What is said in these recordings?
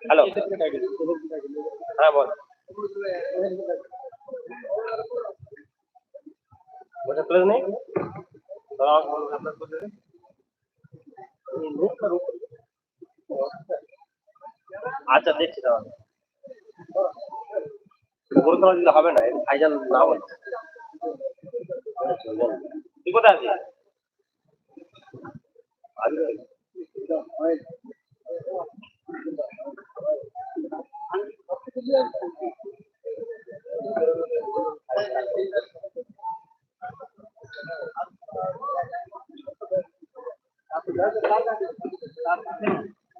Hello হ্যাঁ বল। বলছে place? আচ্ছা দেখছি তাহলে। গুরুত্ব দিলে হবে না ভাইজান না বলছে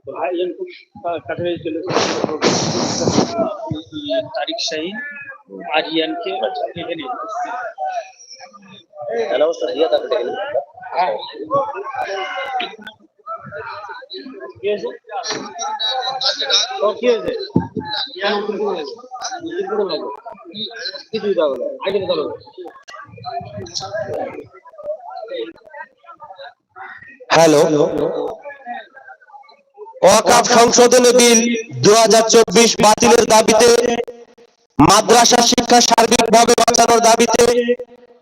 ভাইজান খুব কাছাকাছি চলে তারিক শাহী আরিয়ানকে এখানে অবস্থা দিয়ে তাকে ডেকে নিন। হ্যাঁ কি হয়েছে কি হয়েছে কেন উত্তর দিতে লাগে? উত্তর দিতে লাগে। কিছু দিতে হবে না। আগে দিতে হ্যালো ওয়াকাফ সংশোধনী বিল দু হাজার চব্বিশ বাতিলের দাবিতে মাদ্রাসা শিক্ষা সার্বিকভাবে বাঁচানোর দাবিতে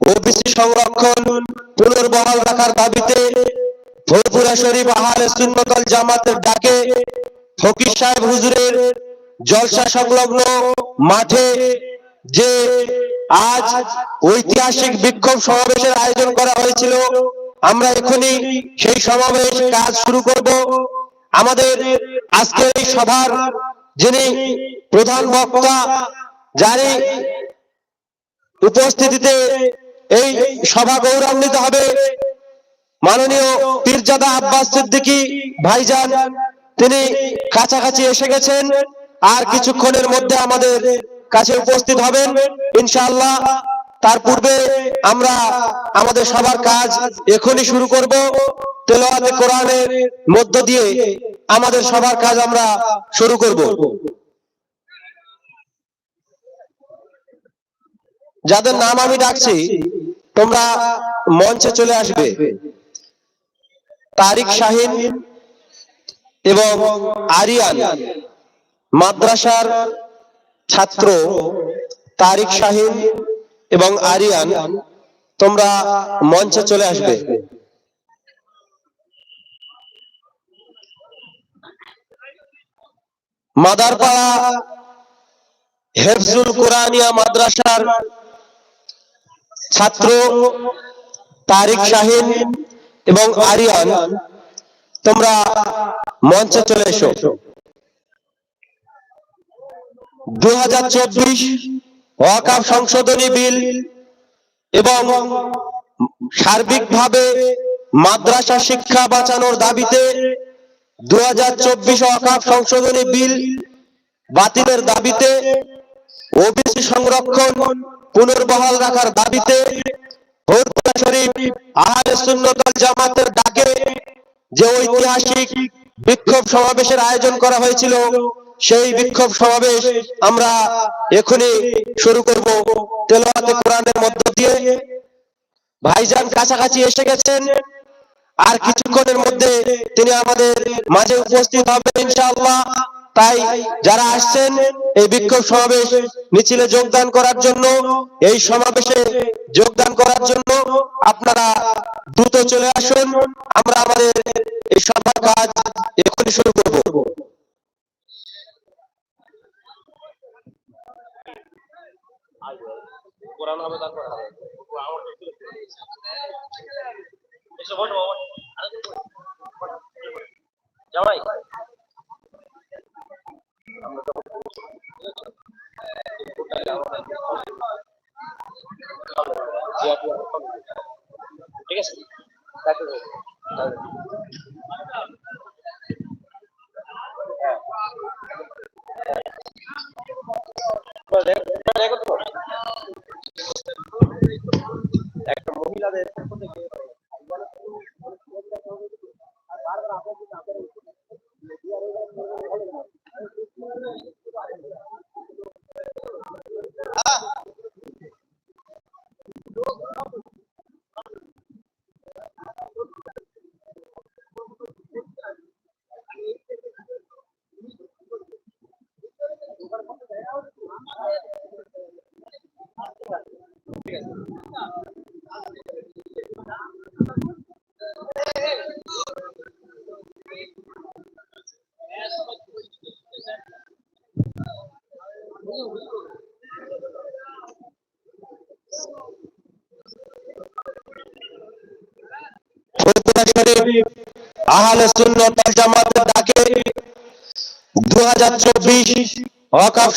ওবিসি সংরক্ষণ পুনর্বহাল রাখার দাবিতে ফুরফুরা শরীফ আহারে সুন্নতল জামাতের ডাকে ফকির সাহেব হুজুরের জলসা সংলগ্ন মাঠে যে আজ ঐতিহাসিক বিক্ষোভ সমাবেশের আয়োজন করা হয়েছিল, আমরা এখনই সেই সমাবেশ কাজ শুরু করব। আমাদের আজকের এই সভার যিনি প্রধান বক্তা, যারই উপস্থিতিতে এই সভা গৌরবান্বিত হবে মাননীয় পীরজাদা আব্বাস সিদ্দিকী ভাইজান, তিনি কাছাকাছি এসে গেছেন। আর কিছুক্ষণের মধ্যে আমাদের কাছে উপস্থিত হবেন। ইনশাআল্লাহ, তার পূর্বে আমরা আমাদের সবার কাজ এখনই শুরু করব। তেলাওয়াতে কোরআনের মধ্য দিয়ে আমাদের সবার কাজ আমরা শুরু করব। যাদের নাম আমি ডাকছি, তোমরা মঞ্চে চলে আসবে। তারিক শাহিন এবং আরিয়ান মাদ্রাসার ছাত্র তারিক শাহিন এবং আরিয়ান, তোমরা মঞ্চে চলে আসবে। মাদারপাড়া হেফজুল কোরআনিয়া মাদ্রাসার ছাত্র তারিক শাহিন এবং আরিয়ান, তোমরা মঞ্চে চলে এসো। দু হাজার চব্বিশ ওয়াকাফ সংশোধনী বিল এবং সার্বিকভাবে মাদ্রাসা শিক্ষা বাঁচানোর দাবিতে দু হাজার চব্বিশ ওয়াকাফ সংশোধনী বিল বাতিলের দাবিতে ওবিসি সংরক্ষণ পুনর্বহাল রাখার দাবিতে ফরিদপুর শরীফ আহলে সুন্নতাল জামাতের ডাকে যে ঐতিহাসিক বিক্ষোভ সমাবেশের আয়োজন করা হয়েছিল, সেই বিক্ষোভ সমাবেশ আমরা শুরু করব তেলাওয়াতে কোরআনের মধ্য দিয়ে। ভাইজান কাছাকাছি এসে গেছেন। আর কিছুক্ষণের মধ্যে তিনি আমাদের মাঝে উপস্থিত হবেন ইনশাআল্লাহ। তাই যারা আসছেন এই বিক্ষোভ সমাবেশ মিছিলে যোগদান করার জন্য, এই সমাবেশে যোগদান করার জন্য আপনারা দ্রুত চলে আসুন। আমরা আমাদের এই সভার কাজ এখনই শুরু করব। কোরআন রেকর্ড করো। একটা মহিলাদের পক্ষ থেকে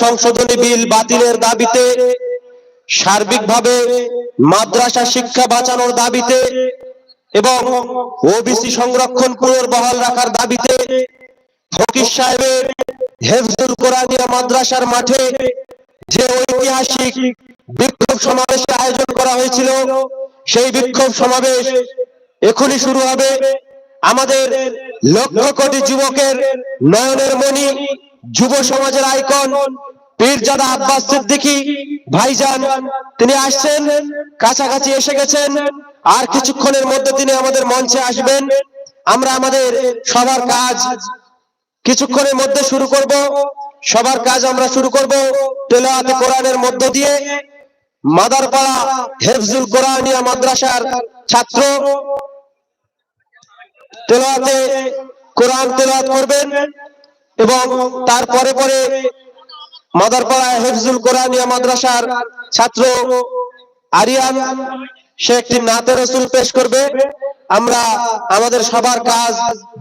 সংশোধনী বিল বাতিলের দাবিতে মাদ্রাসা শিক্ষা বাঁচানোর দাবিতে এবং ওবিসি সংরক্ষণ পুনর্বহাল রাখার দাবিতে ফকির সাহেবের হেফজুল কোরআনিয়া মাদ্রাসার মাঠে যে ঐতিহাসিক বিক্ষোভ সমাবেশের আয়োজন করা হয়েছিল, সেই বিক্ষোভ সমাবেশ এখনই শুরু হবে। আমাদের লক্ষ কোটি যুবকের নয়নের মণি, যুব সমাজের আইকন, পীরজাদা আব্বাস সিদ্দিকী ভাইজান, তিনি আসছেন, কাছাকাছি এসে গেছেন, আর কিছুক্ষণের মধ্যে তিনি আমাদের মঞ্চে আসবেন। আমরা আমাদের সবার কাজ কিছুক্ষণের মধ্যে শুরু করব। সবার কাজ আমরা শুরু করব। তেলাওয়াতে কোরআনের মধ্য দিয়ে। মাদারপাড়া হেফজুল কোরআনিয়া মাদ্রাসার ছাত্র তেলাওয়াতে কোরআন তেলাওয়াত করবেন এবং তারপরে পরে মাদারপাড়া হেফজুল কোরআনিয়া মাদ্রাসার ছাত্র আরিয়ান সে একটি নাতে রসুল পেশ করবে। আমরা আমাদের সবার কাজ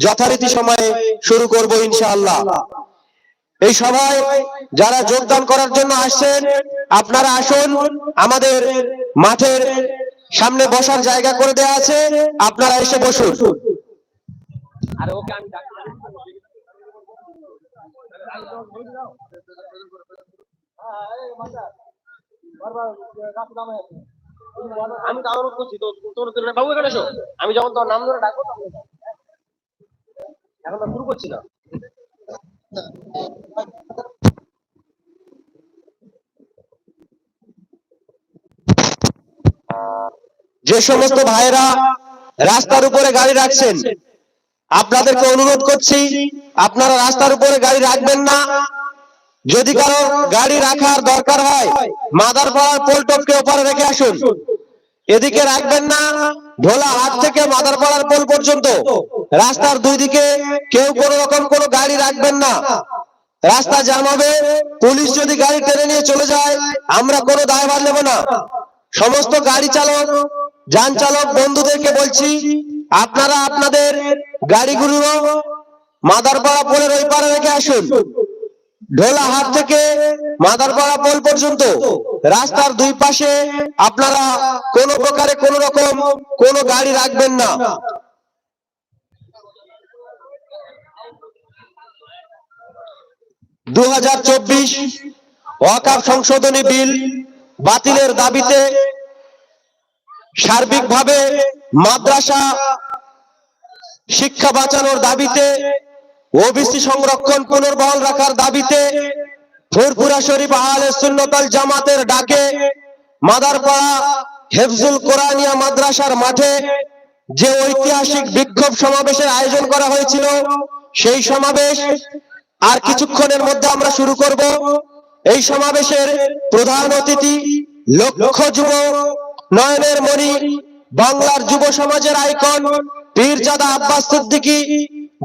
যথারীতি সময়ে শুরু করব ইনশাআল্লাহ। এই সভায় যারা যোগদান করার জন্য আসছেন আপনারা আসুন আমাদের মাঠের সামনে বসার জায়গা করে দেওয়া আছে আপনারা এসে বসুন। আরে ওকে আমি ডাকি আমি তো অনুরোধ করছি তো তোর বাবু, এখানে এসো। আমি যখন তোর নাম ধরে ডাকবো এখন তো শুরু করছি না। যে সমস্ত ভাইরা রাস্তার উপরে গাড়ি রাখছেন, আপনাদেরকে অনুরোধ করছি, আপনারা রাস্তার উপরে গাড়ি রাখবেন না। যদি কারও গাড়ি রাখার দরকার হয়, মাদার পাড়ার পোলটপকে ওপারে রেখে আসুন। এদিকে রাখবেন না, ঢোলা হাট থেকে মাদার পাড়ার পোল পর্যন্ত। রাস্তার দুই দিকে কেউ কোনো রকম কোনো গাড়ি রাখবেন না। রাস্তা জাম হবে, পুলিশ যদি গাড়ি টেনে নিয়ে চলে যায়, আমরা কোনো দায়ভার নেব না। সমস্ত গাড়ি চালক, যান চালক, বন্ধুদেরকে বলছি, আপনারা আপনাদের গাড়িগুলো মাদারপাড়া পোলের ওই পারে রেখে আসুন। ঢোলা হাট থেকে মাদারপাড়া পোল পর্যন্ত। রাস্তার দুই পাশে আপনারা কোন প্রকারে কোন রকম কোন গাড়ি রাখবেন না। দু ওয়াকাফ সংশোধনী বিল বাতিলের দাবিতে সার্বিকভাবে মাদ্রাসা শিক্ষা বাঁচানোর দাবিতে ওবিসি সংরক্ষণ পুনর্বহাল রাখার দাবিতে ফুরফুরা শরীফ আহলে সুন্নতাল জামাতের ডাকে মাদারপাড়া হেফজুল কোরআনিয়া মাদ্রাসার মাঠে যে ঐতিহাসিক বিক্ষোভ সমাবেশের আয়োজন করা হয়েছিল, সেই সমাবেশ আর কিছুক্ষণের মধ্যে আমরা শুরু করব। এই সমাবেশের প্রধান অতিথি লক্ষ যুব নয়নের মণি, বাংলার যুব সমাজের আইকন পীরজাদা আব্বাস সিদ্দিকী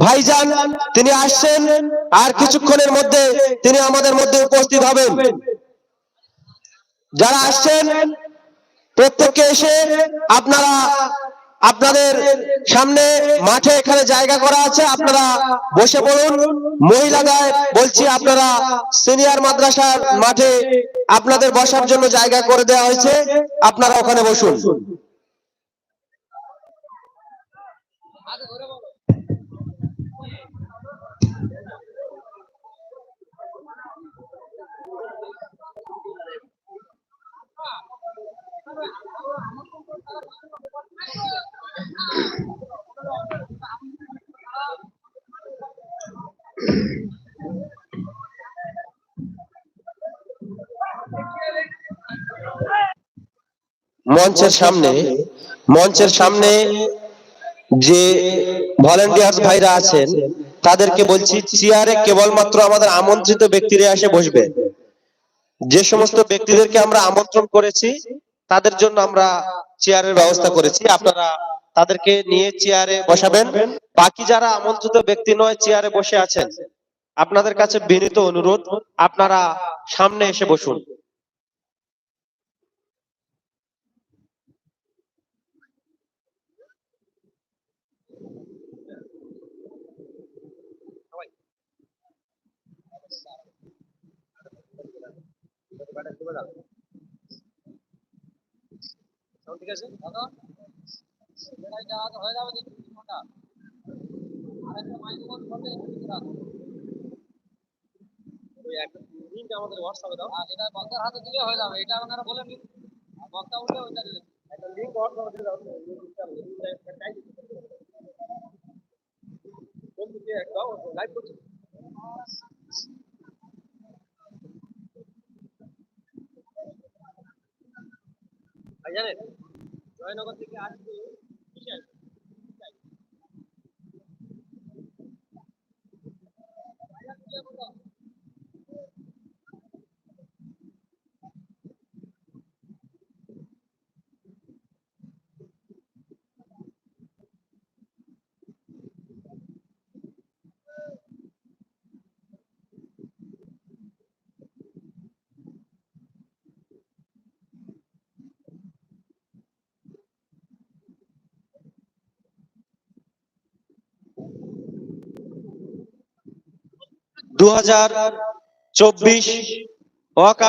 ভাইজান, তিনি আসছেন আর কিছুক্ষণের মধ্যে তিনি আমাদের মধ্যে উপস্থিত হবেন। যারা আসছেন, প্রত্যেককে এসে আপনারা, আপনাদের সামনে মাঠে এখানে জায়গা করা আছে, আপনারা বসে পড়ুন। মহিলাদের বলছি, আপনারা সিনিয়র মাদ্রাসার মাঠে আপনাদের বসার জন্য জায়গা করে দেওয়া হয়েছে, আপনারা ওখানে বসুন। মঞ্চের সামনে মঞ্চের সামনে যে ভলেন্টিয়ার্স ভাইরা আছেন, তাদেরকে বলছি, চেয়ারে কেবলমাত্র আমাদের আমন্ত্রিত ব্যক্তিরা এসে বসবে। যে সমস্ত ব্যক্তিদেরকে আমরা আমন্ত্রণ করেছি তাদের জন্য আমরা চেয়ারের ব্যবস্থা করেছি আপনারা তাদেরকে নিয়ে চেয়ারে বসাবেন বাকি যারা আমন্ত্রিত ব্যক্তি নয়, চেয়ারে বসে আছেন, আপনাদের কাছে বিনীত অনুরোধ, আপনারা সামনে এসে বসুন Gracias. ঠিক আছে? হয়ে যাবে দেখুন ঘণ্টা আরেকটা মাইক্রোফোন করলে ওই আমাদের হোয়াটসঅ্যাপে দাও। আর এটা বক্তার হাতে দিলে হয়ে যাবে এটা আপনারা বলে নিন। বক্তা উঠলে ওইটা দিলে। একটা লিংক হোয়াটসঅ্যাপে দিয়ে দাও। বন্ধুকে একটা লাইভ করছি। জানেন? জয়নগর থেকে আজকে বিশেষ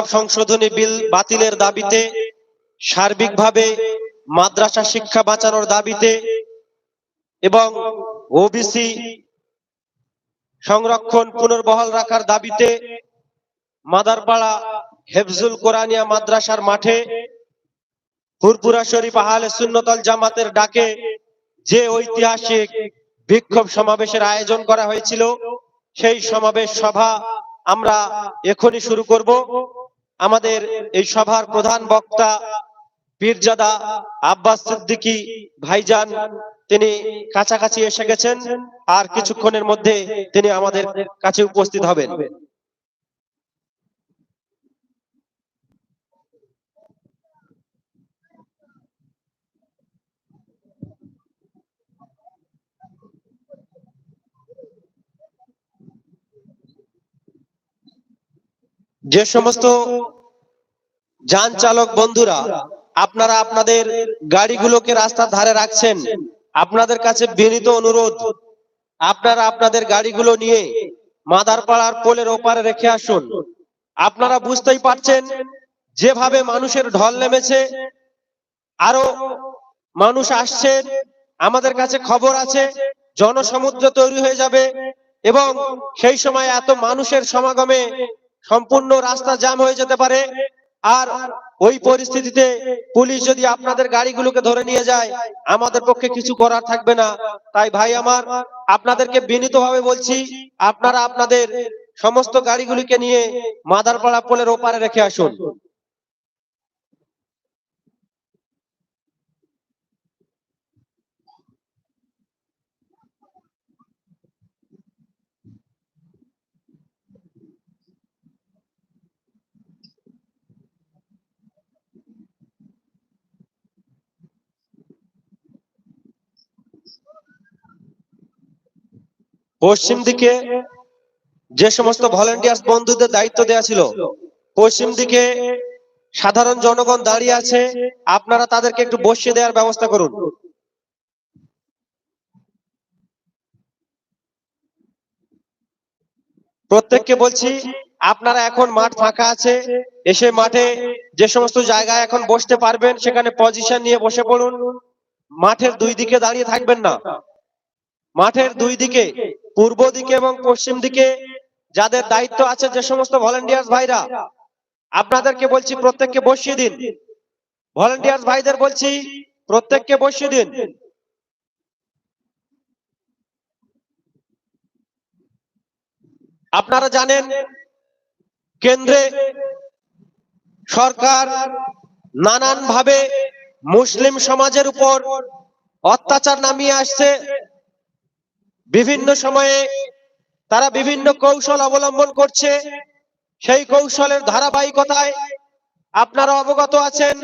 সংশোধনী বিল বাতিলের দাবিতে সার্বিকভাবে মাদ্রাসা শিক্ষা বাঁচানোর দাবিতে এবং ওবিসি সংরক্ষণ পুনর্বহাল রাখার দাবিতে মাদারপাড়া হেফজুল কোরআনিয়া মাদ্রাসার মাঠে ফুরপুরা শরীফ সুন্নতল জামাতের ডাকে যে ঐতিহাসিক বিক্ষোভ সমাবেশের আয়োজন করা হয়েছিল সেই সমাবেশ সভা আমরা এখনই শুরু করব। আমাদের এই সভার প্রধান বক্তা পীরজাদা আব্বাস সিদ্দিকী ভাইজান, তিনি কাছাকাছি এসে গেছেন আর কিছুক্ষণের মধ্যে তিনি আমাদের কাছে উপস্থিত হবেন। যে সমস্ত যান চালক বন্ধুরা, আপনারা আপনাদের গাড়িগুলোকে রাস্তার ধারে রাখছেন, আপনাদের কাছে বিনীত অনুরোধ, আপনারা আপনাদের গাড়িগুলো নিয়ে মাদারপাড়ার পোলের ওপারে রেখে আসুন। আপনারা বুঝতেই পারছেন, যেভাবে মানুষের ঢল নেমেছে, আরও মানুষ আসছে, আমাদের কাছে খবর আছে, জনসমুদ্র তৈরি হয়ে যাবে, এবং সেই সময় এত মানুষের সমাগমে সম্পূর্ণ রাস্তা জ্যাম হয়ে যেতে পারে। আর ওই পরিস্থিতিতে পুলিশ যদি আপনাদের গাড়িগুলোকে ধরে নিয়ে যায়, আমাদের পক্ষে কিছু করার থাকবে না। তাই ভাই আমার, আপনাদেরকে বিনীতভাবে বলছি, আপনারা আপনাদের সমস্ত গাড়িগুলিকে নিয়ে মাদারপাড়া পোলের ওপারে রেখে আসুন। পশ্চিম দিকে যে সমস্ত ভলেন্টিয়ার্স বন্ধুদের দায়িত্ব দেওয়া ছিল, পশ্চিম দিকে সাধারণ জনগণ দাঁড়িয়ে আছে, আপনারা তাদেরকে একটু বসিয়ে দেওয়ার ব্যবস্থা করুন। প্রত্যেককে বলছি, আপনারা এখন মাঠ ফাঁকা আছে, এসে মাঠে যে সমস্ত জায়গায় এখন বসতে পারবেন, সেখানে পজিশন নিয়ে বসে পড়ুন। মাঠের দুই দিকে দাঁড়িয়ে থাকবেন না। মাঠের দুই দিকে পূর্ব দিকে এবং পশ্চিম দিকে যাদের দায়িত্ব আছে যে সমস্ত ভলেন্টিয়ার্স ভাইরা, আপনাদেরকে বলছি প্রত্যেককে বসিয়ে দিন। ভলেন্টিয়ার্স ভাইদের বলছি প্রত্যেককে বসিয়ে দিন। আপনারা জানেন কেন্দ্রে সরকার নানান ভাবে মুসলিম সমাজের উপর অত্যাচার নামিয়ে আসছে। বিভিন্ন সময়ে তারা বিভিন্ন কৌশল অবলম্বন করছে। সেই কৌশলের ধারাবাহিকতায় আপনারা অবগত আছেন,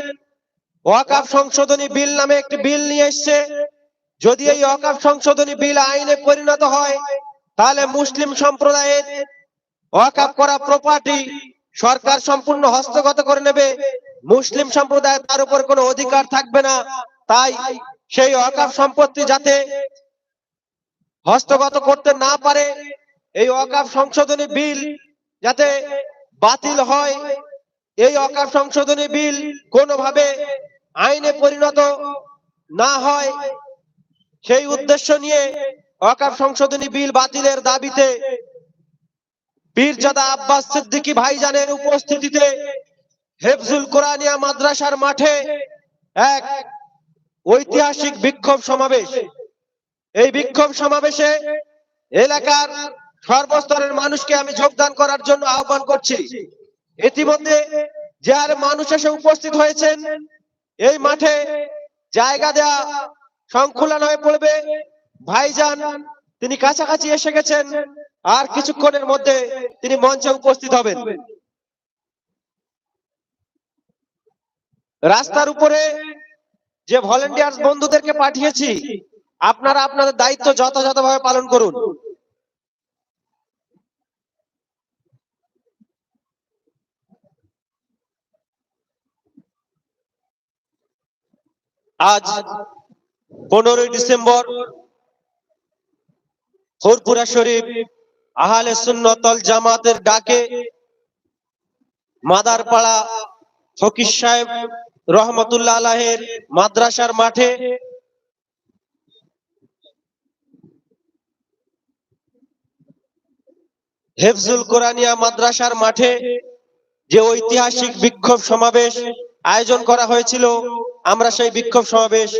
ওয়াকাফ সংশোধনী বিল নামে একটি বিল নিয়ে এসছে। যদি এই ওয়াকাফ সংশোধনী বিল আইনে পরিণত হয়, তাহলে মুসলিম সম্প্রদায়ের ওয়াকাফ করা প্রপার্টি সরকার সম্পূর্ণ হস্তগত করে নেবে। মুসলিম সম্প্রদায় তার উপর কোনো অধিকার থাকবে না। তাই সেই ওয়াকাফ সম্পত্তি যাতে হস্তগত করতে না পারে এই অকাপ সংশোধনী বিল যাতে বাতিল হয়, এই অকাপ সংশোধনী বিল কোনোভাবে আইনে পরিণত না হয়, সেই উদ্দেশ্য নিয়ে অকাপ সংশোধনী বিল বাতিলের দাবিতে পীরজাদা আব্বাস সিদ্দিকী ভাইজানের উপস্থিতিতে হেফজুল কোরআনিয়া মাদ্রাসার মাঠে এক ঐতিহাসিক বিক্ষোভ সমাবেশ। এই বিক্ষোভ সমাবেশে এলাকার সর্বস্তরের মানুষকে আমি যোগদান করার জন্য আহ্বান করছি। ইতিমধ্যে যে হারে মানুষ এসে উপস্থিত হয়েছেন, এই মাঠে জায়গা দেয়া সংকুলন হয়ে পড়বে। ভাইজান, তিনি কাছাকাছি এসে গেছেন, আর কিছুক্ষণের মধ্যে তিনি মঞ্চে উপস্থিত হবেন। রাস্তার উপরে যে ভলেন্টিয়ার্স বন্ধুদেরকে পাঠিয়েছি আপনারা আপনাদের দায়িত্ব যথাযথভাবে পালন করুন। আজ পনেরোই ডিসেম্বর ফুরপুরা শরীফ আহলে সুন্নতল জামাতের ডাকে মাদারপাড়া ফকির সাহেব রহমতুল্লাহ আলাহের মাদ্রাসার মাঠে হেফজুল কোরআনিয়া মাদ্রাসার মাঠে যে ঐতিহাসিক বিক্ষোভ সমাবেশ আয়োজন করা হয়েছিল, আমরা সেই বিক্ষোভ সমাবেশ